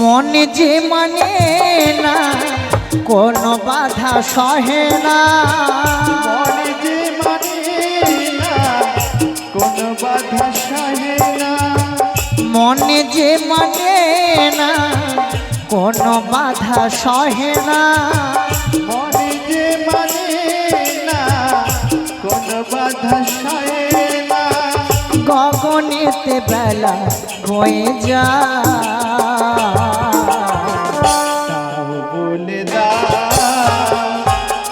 বলে যে মানে না কোনো বাধা সহে না। মনে যে মানে না কোনো বাধা সহে না। মনে যে মানে না কোনো বাধা সহে না। মনে যে মানে বাধা সহে না। গগনেতে বেলা হয়ে যা। বলে দাও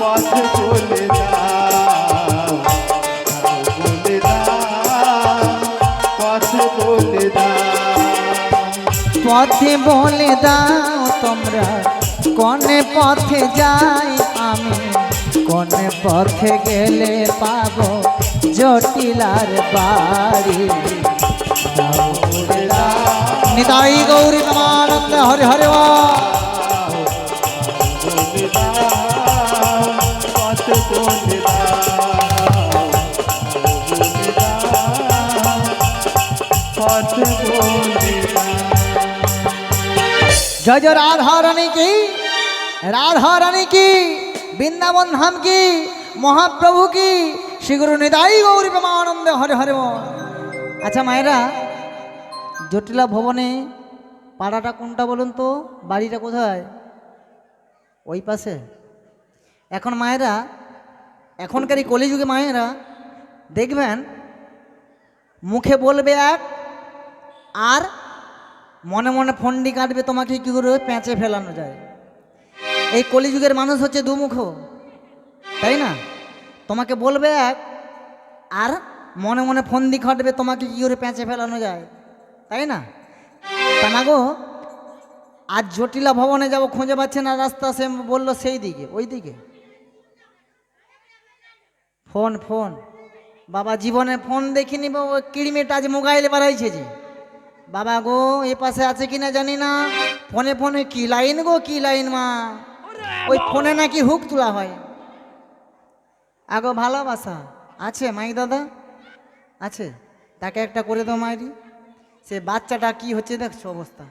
পথ বলে দাও বলে দাও পথ বলে দাও পথে বলে দাও তোমরা কোনে পথে যাই আমি? কোনে পথে গেলে পাবো জটিলার বাড়ি। নিতাই গৌরী নমানন্দ হরে হরে জয় জয় রাধা রানী কি রাধা রানী কি? বৃন্দাবন ধাম কি? মহাপ্রভু কি? শ্রীগুরু নিতাই গৌরী প্রেমানন্দ, হরে হরে আচ্ছা মায়েরা, জটিলা ভবনে পাড়াটা কোনটা বলুন তো? বাড়িটা কোথায়? ওই পাশে। এখন মায়েরা এখনকার এই কলিযুগে মায়েরা, দেখবেন, মুখে বলবে এক, আর মনে মনে ফন্ডি কাটবে, তোমাকে কী করে পেঁচে ফেলানো যায়। এই কলিযুগের মানুষ হচ্ছে দুমুখ। তাই না? তোমাকে বলবে এক, আর মনে মনে ফন্দি খাটবে, তোমাকে কী করে পেঁচে ফেলানো যায়? তাই না? তা না গো, আজ জটিলা ভবনে যাব, খুঁজে পাচ্ছে না, রাস্তা সে বলল সেই দিকে, ওই দিকে। Phone phone. বাবা জীবনে ফোন দেখিনি বাবা কিড়িমেটা আজ মোবাইলে বাড়াইছে যে। বাবা গো, এ পাশে আছে কিনা জানি না। ফোনে ফোনে, কি লাইন গো, কি লাইন মা? ওই ফোনে নাকি হুক তোলা হয়। আগো ভালোবাসা আছে মাই দাদা? আছে। তাকে একটা করে দাও মাইরি। সে বাচ্চাটা কি হচ্ছে দেখছ অবস্থা।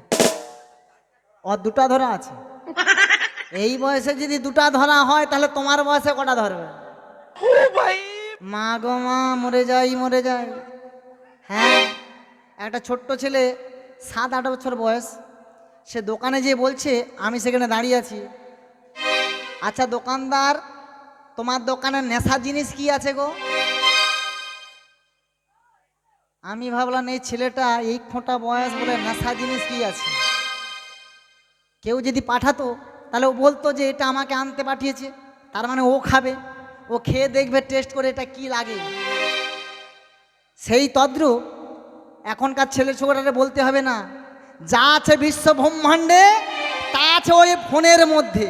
ওর দুটা ধরা আছে। এই বয়সে যদি দুটা ধরা হয় তাহলে তোমার বয়সে কটা ধরবে? মা গো মা মরে যাই মরে যাই। হ্যাঁ একটা ছোট্ট ছেলে সাত আট বছর বয়স। সে দোকানে যেয়ে বলছে আমি সেখানে দাঁড়িয়ে আছি। আচ্ছা দোকানদার, তোমার দোকানে নেশা জিনিস কি আছে গো? আমি ভাবলাম এই ছেলেটা এই ফোঁটা বয়স বলে নেশা জিনিস কি আছে? কেউ যদি পাঠাতো, তাহলে ও বলতো যে এটা আমাকে আনতে পাঠিয়েছে, তার মানে ও খাবে। ও খেয়ে দেখবে, টেস্ট করে এটা কি লাগে। সেই তদ্রুপ এখনকার ছেলে ছোকরারে বলতে হবে না, যা আছে বিশ্ব ব্রহ্মাণ্ডে, তা আছে ওই ফোনের মধ্যে।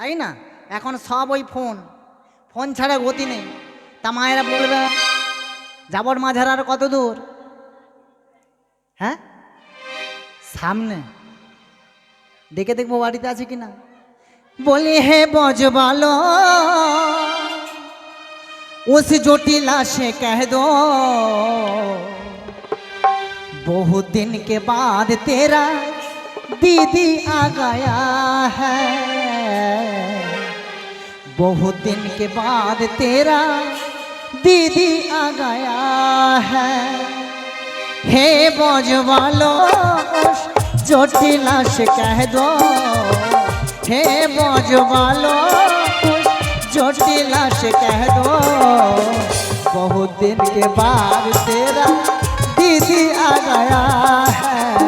তাই না এখন সব ওই ফোন ফোন ছাড়া গতি নেই তা মায়েরা বলবে যাবর মাঝার আর কত দূর হ্যাঁ সামনে দেখে দেখবো বাড়িতে আছে কি না বলি হে বজবালো उस जोटिला से कह दो बहुत दिन के बाद तेरा दीदी आ गया है बहुत दिन के बाद तेरा दीदी आ गया है। हे बजवालो उस जोटिला से कह दो। हे बजवालो उस जोटिला से कह दो। बहुत दिन के बाद तेरा दीदी आ गया है।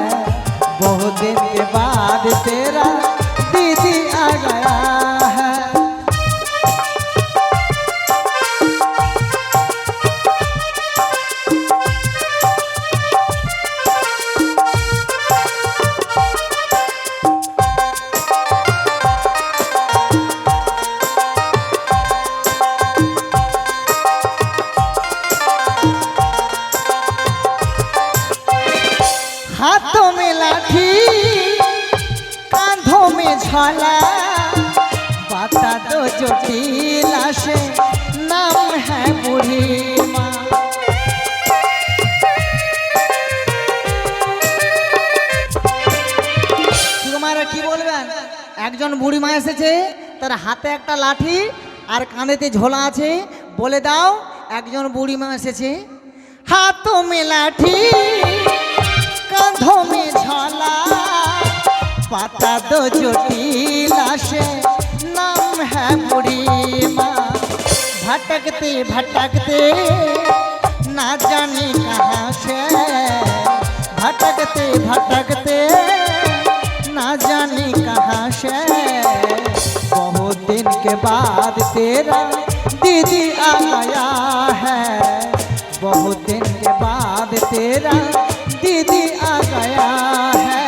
बहुत दिन হাতে একটা লাঠি আর কাঁধেতে ঝোলা আছে বলে দাও একজন বুড়ি মা এসেছে হাত মে লাঠি কাঁধো মে ঝোলা পাতা দো জটিলা से नाम है बुढ़ी माँ भटकते भटकते ना जाने कहाँ से भटकते भटकते ना जाने कहाँ से बहुत दिन के बाद तेरा दीदी आ गया है। बहुत दिन के बाद तेरा दीदी आ गया है।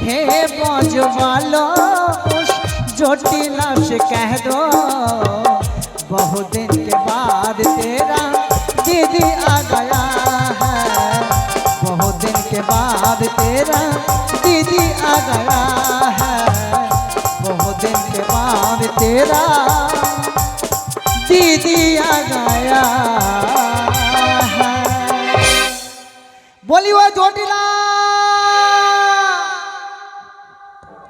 हे मौज वालो जोटिला से कह दो। बहुत दिन के बाद तेरा दीदी आ गया है। बहुत दिन के बाद तेरा दीदी आ गया बाद तेरा दीदी आ गया है বলি ও জটিলা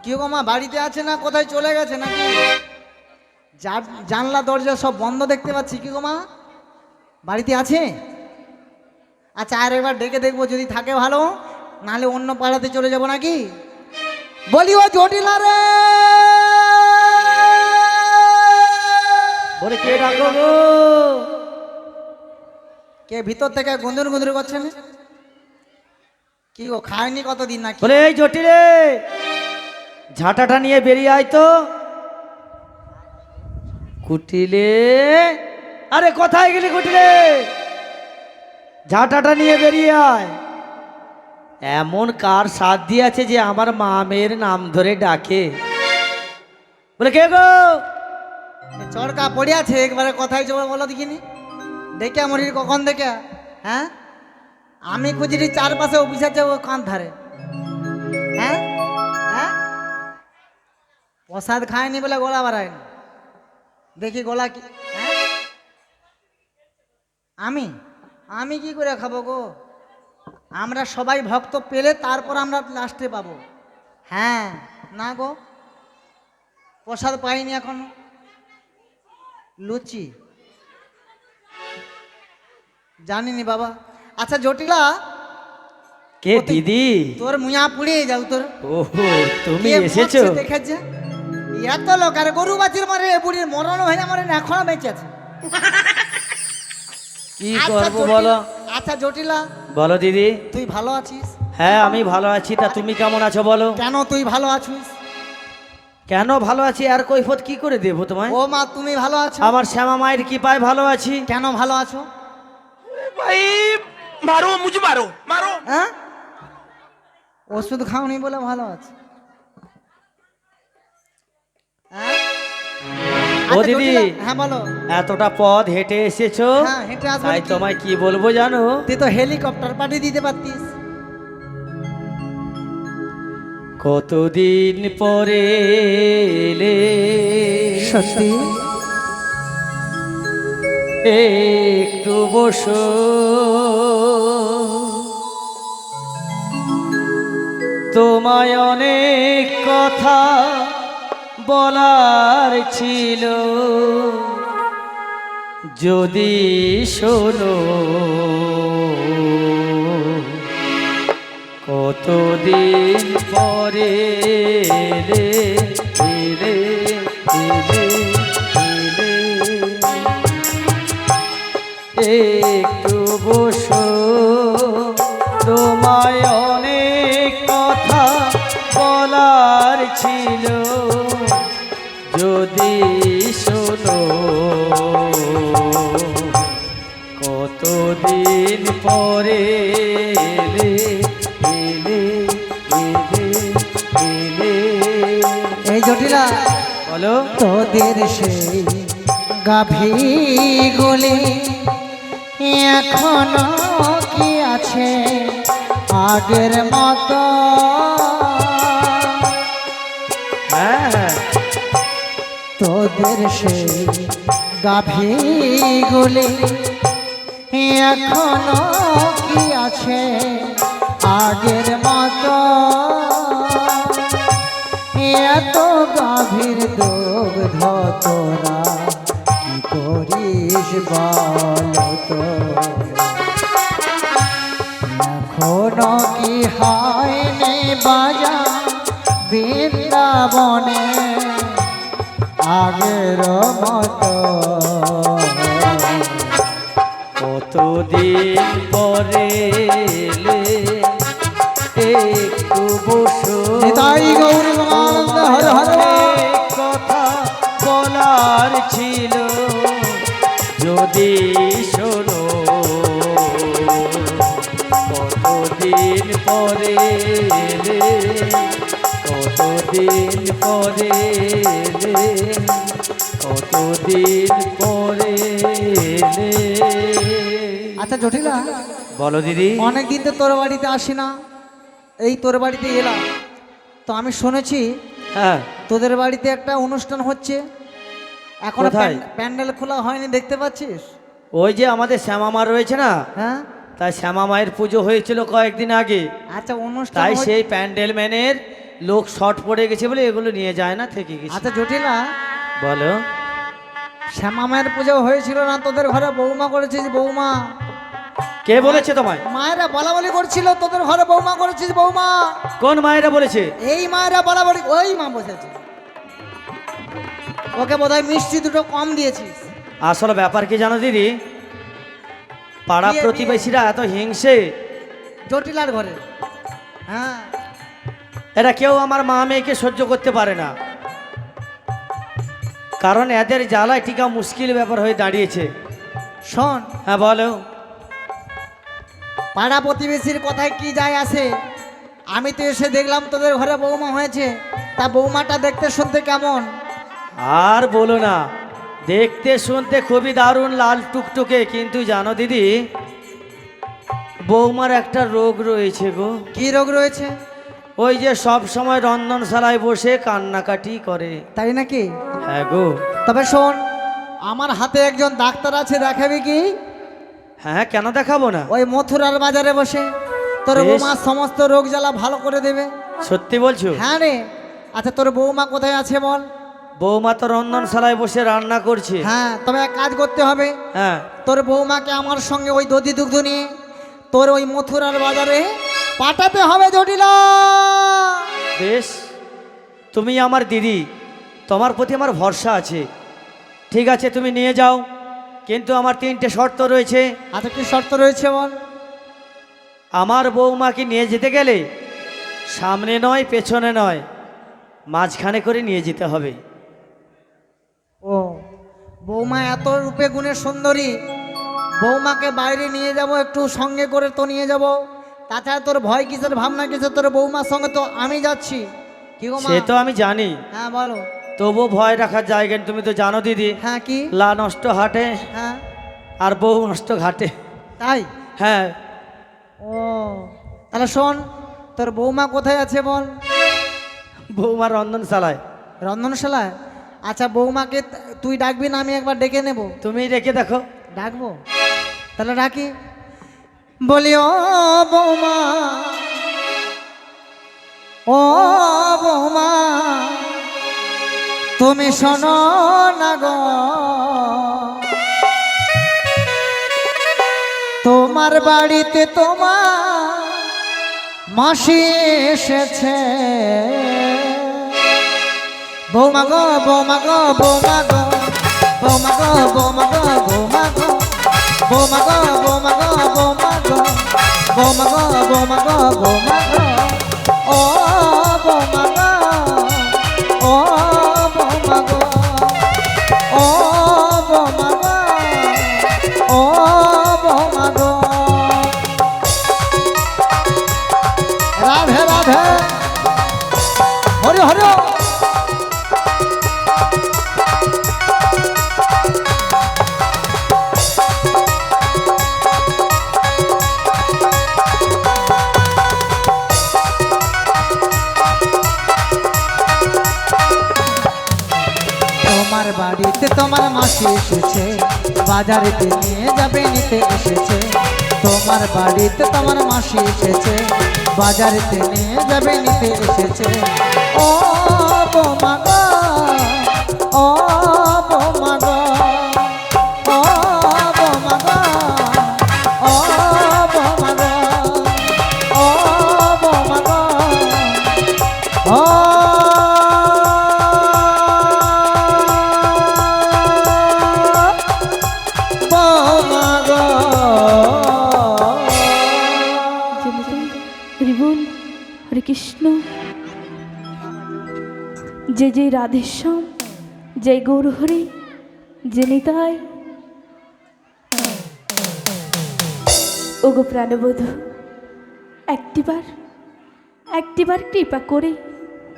কি গো মা বাড়িতে আছে না কোথায় চলে গেছে নাকি যা- জানলা দরজা সব বন্ধ দেখতে পাচ্ছি কি গো মা বাড়িতে আছে আচ্ছা আর একবার ডেকে দেখবো যদি থাকে ভালো নাহলে অন্য পাড়াতে চলে যাব নাকি বলি ও জটিলা রে বলে কে ডাকো গো? কে ভিতর থেকে গুন্দুর গুন্দুর করছেন কি গো খায়নি কতদিন নাকি? বলে এই জটিলে ঝাঁটাটা নিয়ে বেরিয়ে আয় তো। কুটিলে আরে কোথায় গেলি কুটিলে? ঝাঁটাটা নিয়ে বেরিয়ে আয়। এমন কার সাথ দিয়েছে যে আমার মামের নাম ধরে ডাকে? বলে কে গো? চড়কা পড়ে আছে, একবারে কথাই জবাব বলো দেখিনি। দেখে মরির কখন দেখে? হ্যাঁ? আমি খুঁজিনি চারপাশে অফিস আছে ও কান ধারে। হ্যাঁ? হ্যাঁ? প্রসাদ খায়নি বলে গলা বাড়ায়নি। দেখি গলা কি হ্যাঁ? আমি? আমি কি করে খাব গো? আমরা সবাই ভক্ত পেলে তারপর আমরা লাস্টে পাবো। হ্যাঁ না গো। প্রসাদ পাইনি এখনও। লুচি। জানিনি বাবা। আচ্ছা জটিলা। কে দিদি? তোর মুয়া পুড়িয়ে যাও তোর। ওহো তুমি এসেছ? দেখেছে? এত লোক আর গরু বাছির মারে বুড়ির মরণ হয়ে মারে এখনও বেঁচে আছে কি আচ্ছা, করব বলো? আচ্ছা জটিলা। বলো দিদি। তুই ভালো আছিস? হ্যাঁ আমি ভালো আছি তা তুমি কেমন আছো বলো? কেন তুই ভালো আছিস? কেন ভালো আছি? আর কৈফত কি করে দেবো তোমায়? ও মা তুমি ভালো আছো? আমার শ্যামা মায়ের কৃপায় ভালো আছি। কেন ভালো আছো? ভাই মারো মুজ মারো মারো। হ্যাঁ? ওষুধ খাওনি বলে ভালো আছে। হ্যাঁ? ও আচ্ছা, দিদি হ্যাঁ বলো। এতটা পথ হেঁটে এসেছ। হ্যাঁ হেঁটে আসব তোমায় কি বলব জানো? তুই তো হেলিকপ্টার পাঠিয়ে দিতে পারতিস। কতদিন পরে এলে? সত্যি? একটু বসো। তোমায় অনেক কথা বলার ছিল। যদি শোনো। কতদিন পরে এলে এলে এলে এলে। একটু বসো, তোমায় অনেক কথা বলার ছিল। যদি শোনো, কতদিন পরে এই জটিলা বলো। তোদের সেই গাভী গুলি এখনও কি আছে আগের মতো? হ্যাঁ। তোদের সেই গাভীগুলি এখনও কি আছে আগের মতো? এত গাভীর দুগ্ধ তোরা কি করিস বলতো এখনও কি হয়নি বাজা বৃন্দাবনে? আগের মতো। কতদিন পরে একটু বসো। নিতাই গৌর হর হর কথা বলার ছিল যদি শোনো কতদিন পরে কতদিন পরে কতদিন পরে আচ্ছা জটিলা বলো দিদি। অনেকদিন তো তোর বাড়িতে আসি না এই তোর বাড়িতে এলাম। তো আমি শুনেছি হ্যাঁ। তোদের বাড়িতে একটা অনুষ্ঠান হচ্ছে। এখন কোথায়? প্যান্ডেল খোলা হয়নি দেখতে পাচ্ছিস? ওই যে আমাদের শ্যামামা রয়েছে না? হ্যাঁ। তাই শ্যামা মায়ের পুজো হয়েছিল কয়েকদিন আগে। আচ্ছা অনুষ্ঠান তাই হচ্ছে- সেই প্যান্ডেল ম্যানের লোক শর্ট পড়ে গেছে বলে এগুলো নিয়ে যায় না থেকে গেছে। আচ্ছা জটিলা বলো। শ্যামা মায়ের পুজো হয়েছিল না? তোদের ঘরে বৌমা করেছিস বৌমা কে বলেছে তোমায়? মায়েরা বলা বলি করছিল তোদের ঘরে বৌমা করেছিস বৌমা। কোন মায়েরা বলেছে? এই মায়েরা বলা বলি ওই মা বসেছে। ওকে বোধহয় মিষ্টি দুটো কম দিয়েছিস। আসলে ব্যাপার কি জানো দিদি? পাড়া প্রতিবেশীরা এত হিংসে। জটিলার ঘরে। হ্যাঁ। এরা কেউ আমার মা মেয়েকে সহ্য করতে পারে না। কারণ এদের জ্বালায় টিকা মুশকিল ব্যাপার হয়ে দাঁড়িয়েছে। শোন। হ্যাঁ বলো। পাড়া প্রতিবেশীর কথায় কি যায় আসে? আমি তো এসে দেখলাম তোদের ঘরে বৌমা হয়েছে। তা বৌমাটা দেখতে শুনতে কেমন? আর বলো না দেখতে শুনতে খুবই দারুণ লাল টুকটুকে কিন্তু জানো দিদি বৌমার একটা রোগ রয়েছে গো। কি রোগ রয়েছে? ওই যে সব সময় রন্ধনশালায় বসে কান্নাকাটি করে। তাই নাকি? হ্যাঁ গো। তবে শোন আমার হাতে একজন ডাক্তার আছে দেখাবি কি? হ্যাঁ কেন দেখাবো না? ওই মথুরার বাজারে বসে তোর। বৌমার সমস্ত রোগ জ্বালা ভালো করে দেবে। সত্যি বলছো? হ্যাঁ রে। আচ্ছা তোর বৌমা কোথায় আছে বল? বৌমা তো রন্ধনশালায় বসে রান্না করছে। হ্যাঁ তবে এক কাজ করতে হবে। হ্যাঁ। তোর বৌমাকে আমার সঙ্গে ওই দধি দুগ্ধ নিয়ে তোর ওই মথুরার বাজারে পাঠাতে হবে জটিলা। বেশ। তুমি আমার দিদি। তোমার প্রতি আমার ভরসা আছে। ঠিক আছে তুমি নিয়ে যাও। কিন্তু আমার তিনটে শর্ত রয়েছে। আচ্ছা কি শর্ত রয়েছে বল? আমার বৌমাকে নিয়ে যেতে গেলে সামনে নয় পেছনে নয় মাঝখানে করে নিয়ে যেতে হবে। ও বৌমা এত রূপে গুণে সুন্দরী। বৌমাকে বাইরে নিয়ে যাব একটু সঙ্গে করে তো নিয়ে যাব। তাছাড়া তোর ভয় কিসের? ভাবনা কিসের? তোর বৌমার সঙ্গে তো আমি যাচ্ছি। কি সে তো আমি জানি। হ্যাঁ বলো। তবু ভয় রাখার জায়গা তুমি তো জানো দিদি। হ্যাঁ কি? লা নষ্ট হাটে হ্যাঁ। আর বউ নষ্ট ঘাটে। তাই? হ্যাঁ। ও তাহলে শোন তোর বৌমা কোথায় আছে বল? বৌমার রন্ধনশালায়। রন্ধনশালায়? আচ্ছা বৌমাকে তুই ডাকবি না আমি একবার ডেকে নেব। তুমি রেখে দেখো। ডাকবো? তাহলে ডাকি। বলি ও বৌমা ও বৌমা তুমি শোনো না গো তোমার বাড়িতে তোমার মাসি এসেছে বৌমা গো বৌমা গো বৌমা গো বৌমা গো বৌমা গো বৌমা গো বৌমা গো বৌমা গো বৌমা গো বৌমা গো বৌমা গো বৌমা গো বাজারেতে নিয়ে যাবে নিতে এসেছে। তোমার বাড়িতে তোমার মাসি এসেছে। বাজারেতে নিয়ে যাবে নিতে এসেছে। ও বোমা ও জয় জয় রাধেশ্যাম, জয় গৌর হরি যে নিতাই ওগো প্রাণবধূ, একটিবার একটিবার কৃপা করে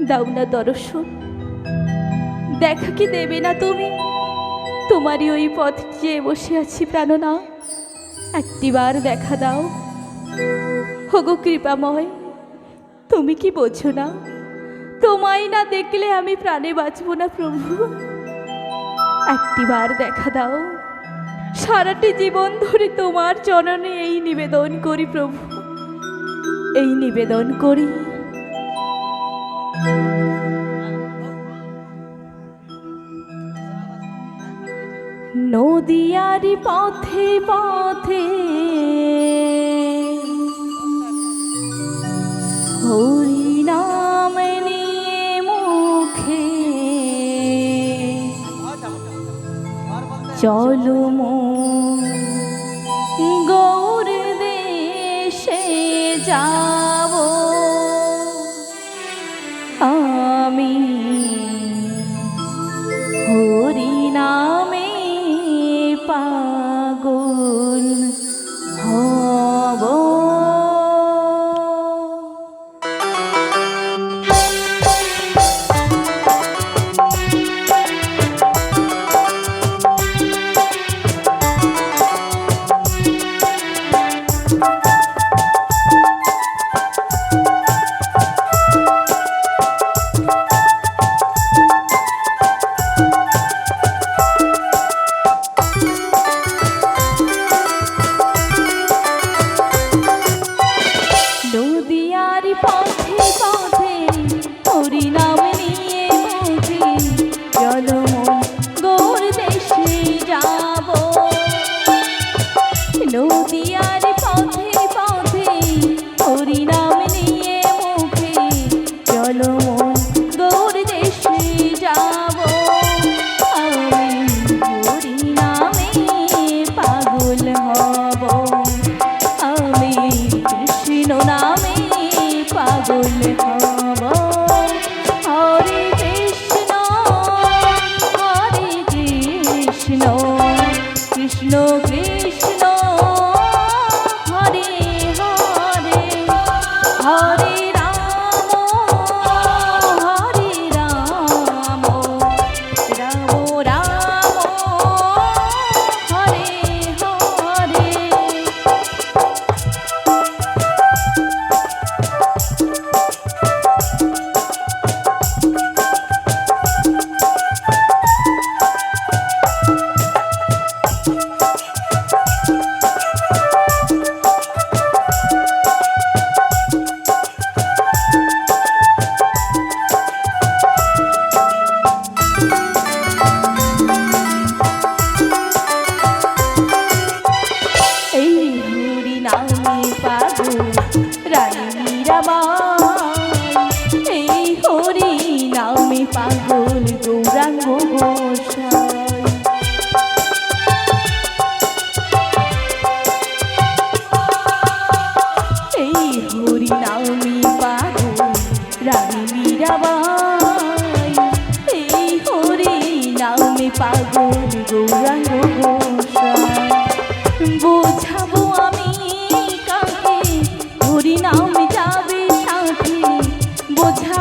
দাও না দর্শন। দেখা কি দেবে না তুমি? তোমারই ওই পথ চেয়ে বসে আছি প্রাণনা। একটিবার দেখা দাও। হগো কৃপাময়, তুমি কি বোঝো না? তোমায় না দেখলে আমি প্রাণে বাঁচব না প্রভু। একটিবার দেখা দাও। সারাটি জীবন ধরে তোমার চরণে এই নিবেদন করি প্রভু। এই নিবেদন করি। নদিয়ারি পথে পথে হরিনাম চলো গৌর দেশে যাব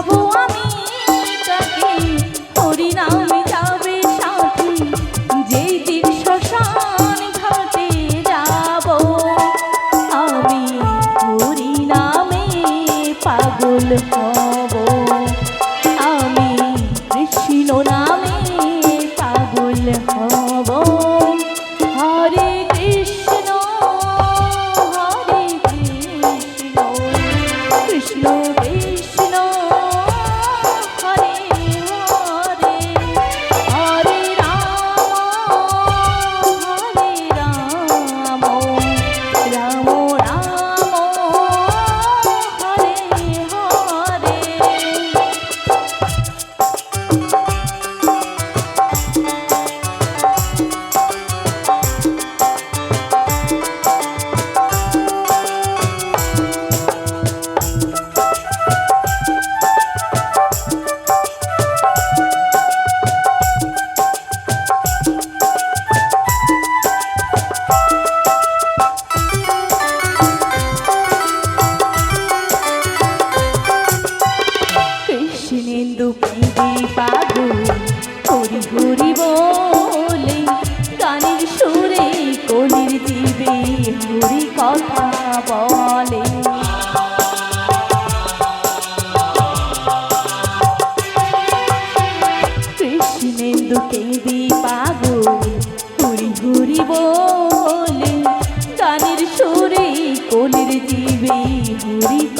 বোঝাবো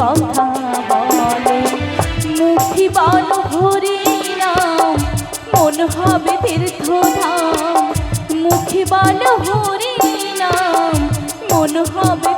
কথা বলে। মুখি বল হরি নাম মন হবে তীর্থ ধাম মুখি বল হরি নাম মন হবে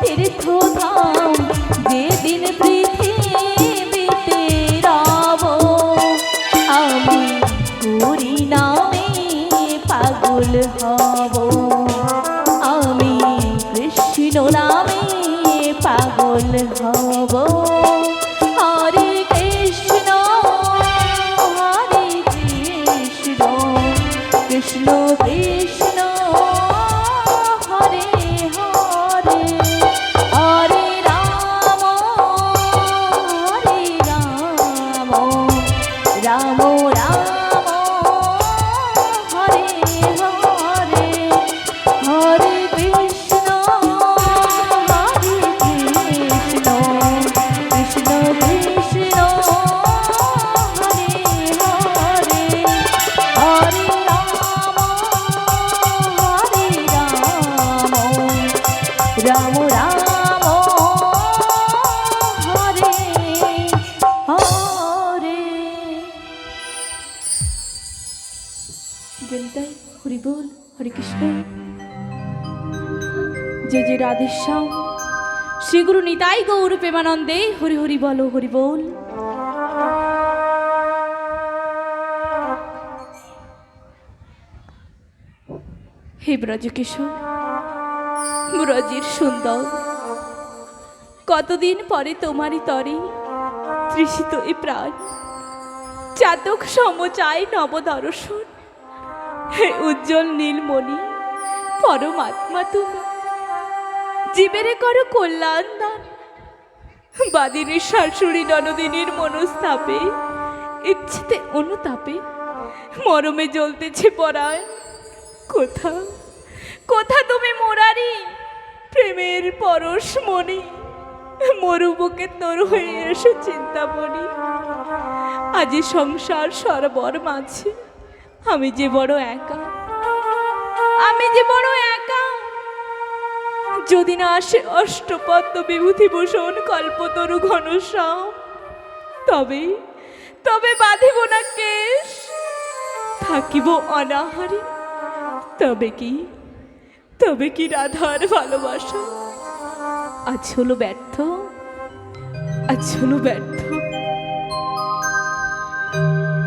জনিতাই হরি বল হরে কৃষ্ণ যে যে রাধেশ্যাম শ্রী গুরু নিতাই গৌর প্রেমানন্দে হরি হরি বলো, হরি বল। হে ব্রজকিশোর, ব্রজের সুন্দর, কতদিন পরে তোমারই তরে তৃষিত এ প্রাণ। চাতক সমচায় নবদর্শন। হে উজ্জ্বল নীলমণি, পরমাত্মা তুমি। জীবেরে করো কল্যাণ দান। বাদিনীর শাশুড়ি ননদিনীর মনস্তাপে, ইচ্ছেতে অনুতাপে, মরমে জ্বলতেছে পরায় কোথা কোথা তুমি মোরারি? প্রেমের পরশ মনি মরু বুকে তোর হয়ে এসো চিন্তামণি। আজি সংসার সরবর মাঝে। আমি যে বড় একা, আমি যে বড় একা। যদি না আসে অষ্টপদ্ম বিভূতিভূষণ কল্পতরু ঘনশ্যাম, তবে তবে বাঁধিব না কেশ। থাকিব অনাহারে, তবে কি তবে কি রাধার ভালোবাসা। আজ হলো ব্যর্থ, আজ হলো ব্যর্থ।